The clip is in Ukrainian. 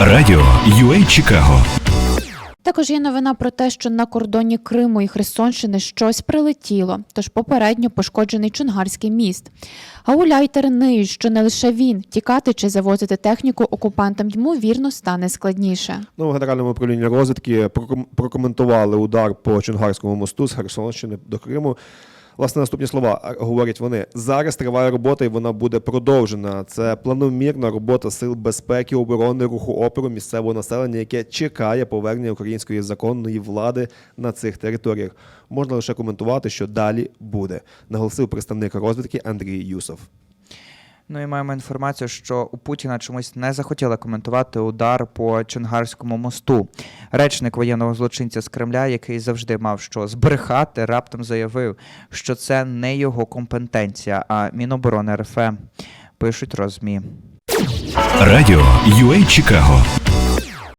Радіо UA Чикаго. Також є новина про те, що на кордоні Криму і Херсонщини щось прилетіло, тож попередньо пошкоджений Чунгарський міст. Гауляйтери ниють, що не лише він тікати чи завозити техніку окупантам ймовірно стане складніше. Ну, в Генеральному управлінні розвідки проком- прокоментували удар по Чонгарському мосту з Херсонщини до Криму. Власне, наступні слова говорять вони: зараз триває робота, і вона буде продовжена. Це планомірна робота сил безпеки, оборони, руху опору місцевого населення, яке чекає повернення української законної влади на цих територіях. Можна лише коментувати, що далі буде, наголосив представник розвідки Андрій Юсов. Ну і маємо інформацію, що у Путіна чомусь не захотіли коментувати удар по Чонгарському мосту. Речник воєнного злочинця з Кремля, який завжди мав що збрехати, раптом заявив, що це не його компетенція, а Міноборони РФ. Пишуть розмі. Радіо UA Чикаго.